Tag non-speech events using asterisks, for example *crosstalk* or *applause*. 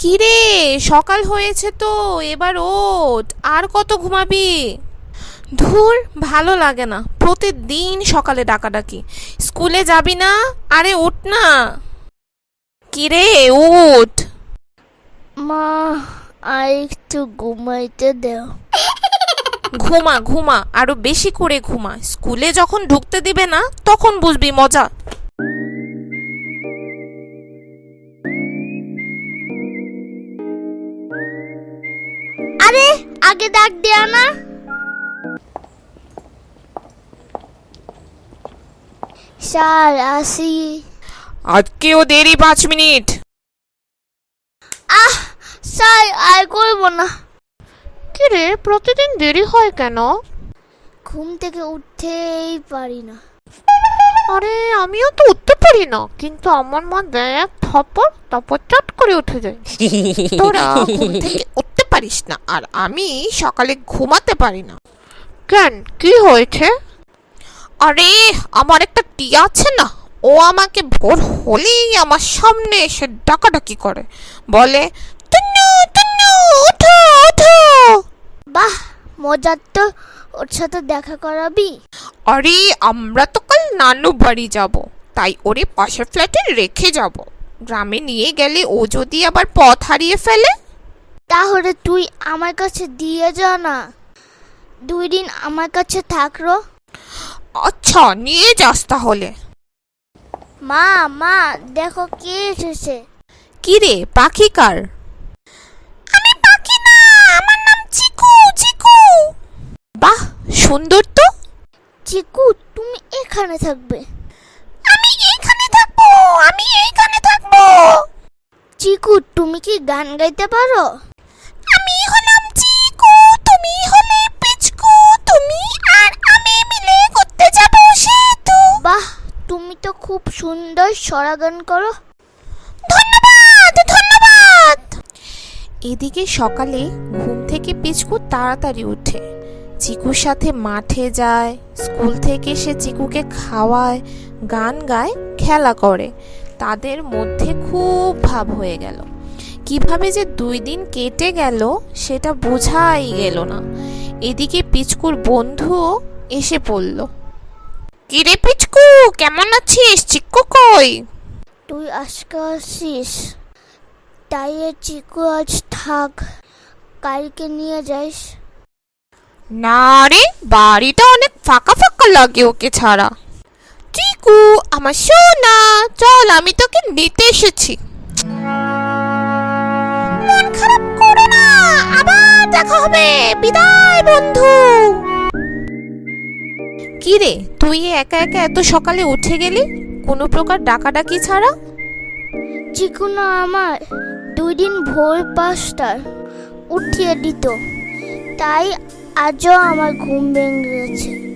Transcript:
কিরে? সকাল হয়েছে তো এবার ওঠ। আর কত ঘুমাবি? ধুর ভালো লাগে না। প্রতিদিন সকালে ডাকাডাকি। স্কুলে যাবি না? আরে ওঠ না। কিরে ওঠ মা আর একটু ঘুমাইতে দেও। ঘুমা ঘুমা আরও বেশি করে ঘুমা। স্কুলে যখন ঢুকতে দিবে না তখন বুঝবি মজা। আরে আগে ডাক দেয়া না। স্যার আসি। আজকেও দেরি পাঁচ মিনিট। আহ স্যার আর করব না। কিরে প্রতিদিন দেরি হয় কেন? ঘুম থেকে উঠতেই পারি না। আরে আমিও তো উঠতে পারি না কিন্তু আমার মা দেয় এক থাপ্পড় তারপর চট করে উঠে যায়। *laughs* তোরা ঘুম থেকে পারিস না আর আমি সকালে ঘুমাতে পারি না। কেন? কি হয়েছে? আরে আমার একটা টিয়া আছে না ও আমাকে ভোর হলেই আমার সামনে এসে ডাকাডাকি করে। বলে তুন্নু তুন্নু ওঠো ওঠো! বাহ মজার তো ওর সাথে দেখা করাবি। আরে আমরা তো কাল নানু বাড়ি যাব তাই ওরে পাশের ফ্ল্যাটে রেখে যাব। গ্রামে নিয়ে গেলে ও যদি আবার পথ হারিয়ে ফেলে তাহলে তুই আমার কাছে দিয়ে যা না। দুই দিন আমার কাছে থাকরো আচ্ছা নিয়ে যাস তাহলে। মা মা দেখো কে এসেছে। কি রে পাখি কার? আমি পাখি না আমার নাম চিকু চিকু। বাহ সুন্দর তো। চিকু তুমি এখানে থাকবে। আমি এইখানে থাকব আমি এইখানে থাকব। চিকু তুমি কি গান গাইতে পারো? সুন্দর সরা গান করো। ধন্যবাদ ধন্যবাদ! এদিকে সকালে ঘুম থেকে পিচকু তাড়াতাড়ি উঠে। চিকুর সাথে মাঠে যায়, স্কুল থেকে সে চিকুকে খাওয়ায়, গান গায়, খেলা করে। তাদের মধ্যে খুব ভাব হয়ে গেল। কীভাবে যে দুই দিন কেটে গেল, সেটা বোঝাই গেল না। এদিকে পিচকুর বন্ধুও এসে পড়ল। কিরে পিচকু কেমন আছিস? চিকু কই? তুই আজকে আসিস। তাই চিকু আজ থাক। কালকে নিয়ে যাইস। না রে বাড়িটা অনেক ফাঁকা ফাঁকা লাগে ওকে ছাড়া। চিকু আমার সোনা চল আমি তোকে নিতে এসেছি। মন খারাপ করো না আবার দেখা হবে। বিদায় বন্ধু। কি রে? তুই একা একা এত সকালে উঠে গেলি? কোনো প্রকার ডাকাডাকি ছাড়া? চিকু না আমার দুই দিন ভোর পাঁচটার উঠিয়ে দিত। তাই আজও আমার ঘুম ভেঙে গেছে।